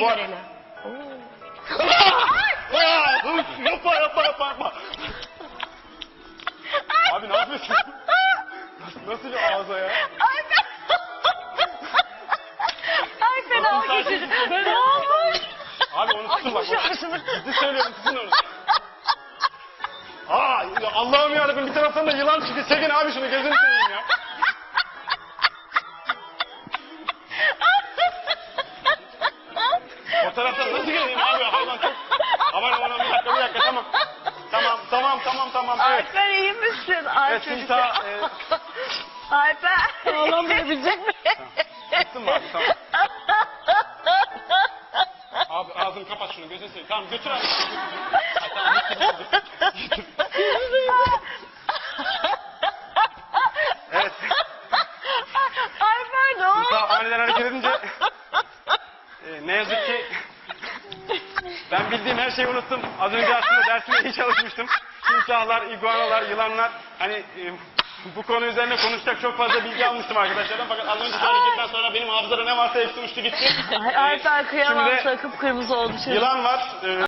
Görelim. Aa, dur, yapma yapma yapma yapma. Abi ne yapıyorsun? Nasıl, bir ağza ya? Ay ben... Ay fena geçirdim. Ne olmuş? Abi onu tutun bak. Ciddi söylüyorum tutun onu. Aa ya Allah'ım yarabbim bir taraftan da yılan çıktı. Çekin abi şunu gözünü seveyim ya. O taraftan nasıl geleyim abi hayvan çok. Aman aman aman, bir dakika bir dakika tamam. Tamam tamam tamam tamam evet. Alper iyi misin? Ay Evet, çocuk. timsah, e, Alper. Sağlam durabilecek mi? Tuttum mu abi tamam. Abi ağzını kapat şunu gözünü seveyim. Tamam götür abi. Ay, tamam, götür, götür. Evet. Alper ne oldu? Aniden hareket edince e, ne yazık ki ben bildiğim her şeyi unuttum. Az önce aslında dersime iyi çalışmıştım. Timsahlar, iguanalar, yılanlar hani e, bu konu üzerine konuşacak çok fazla bilgi almıştım arkadaşlardan. Fakat az önceki hareketten sonra benim hafızada ne varsa hepsi uçtu gitti. Ay Alper kıyamam Şimdi- sana kıpkırmızı oldu şimdi. Yılan var. e,